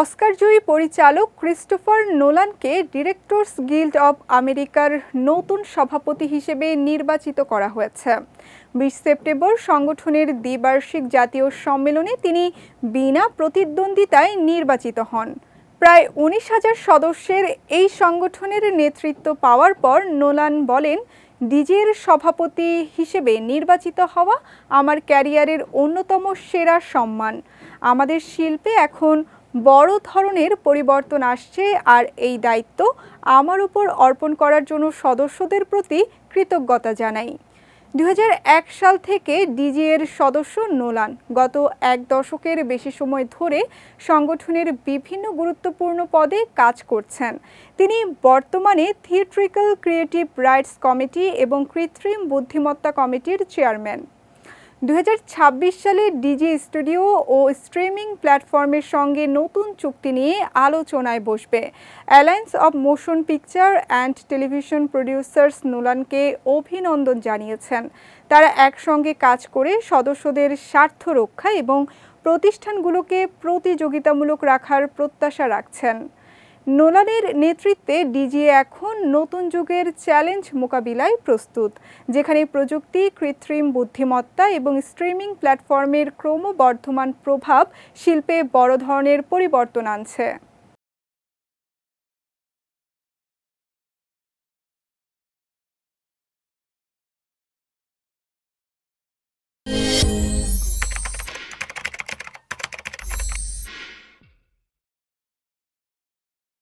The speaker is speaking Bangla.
অস্কারজয়ী পরিচালক ক্রিস্টোফার নোলানকে ডিরেক্টরস গিল্ড অব আমেরিকার নতুন সভাপতি হিসেবে নির্বাচিত করা হয়েছে। বিশ সেপ্টেম্বর সংগঠনের দ্বিবার্ষিক জাতীয় সম্মেলনে তিনি বিনা প্রতিদ্বন্দ্বিতায় নির্বাচিত হন। প্রায় উনিশ হাজার সদস্যের এই সংগঠনের নেতৃত্ব পাওয়ার পর নোলান বলেন, ডিজের সভাপতি হিসেবে নির্বাচিত হওয়া আমার ক্যারিয়ারের অন্যতম সেরা সম্মান। আমাদের শিল্পে এখন বড় ধরনের পরিবর্তন আসছে আর এই দায়িত্ব আমার উপর অর্পণ করার জন্য সদস্যদের প্রতি কৃতজ্ঞতা জানাই। দু হাজার এক সাল থেকে ডিজি এর সদস্য নোলান গত এক দশকের বেশি সময় ধরে সংগঠনের বিভিন্ন গুরুত্বপূর্ণ পদে কাজ করছেন। তিনি বর্তমানে থিয়েট্রিক্যাল ক্রিয়েটিভ রাইটস কমিটি এবং কৃত্রিম বুদ্ধিমত্তা কমিটির চেয়ারম্যান দু হাজার ছাব্বিশ সালে ডিজি স্টুডিও ও স্ট্রিমিং প্ল্যাটফর্মের সঙ্গে নতুন চুক্তি নিয়ে আলোচনায় বসবে। Alliance of Motion Picture and Television Producers নোলানকে অভিনন্দন জানিয়েছেন। তারা একসঙ্গে কাজ করে সদস্যদের স্বার্থ রক্ষা এবং প্রতিষ্ঠানগুলোকে প্রতিযোগিতামূলক রাখার প্রত্যাশা রাখছেন। নোলানের নেতৃত্বে ডিজিএ এখন নতুন যুগের চ্যালেঞ্জ মোকাবিলায় প্রস্তুত, যেখানে প্রযুক্তি, কৃত্রিম বুদ্ধিমত্তা এবং স্ট্রিমিং প্ল্যাটফর্মের ক্রমবর্ধমান প্রভাব শিল্পে বড় ধরনের পরিবর্তন আনছে।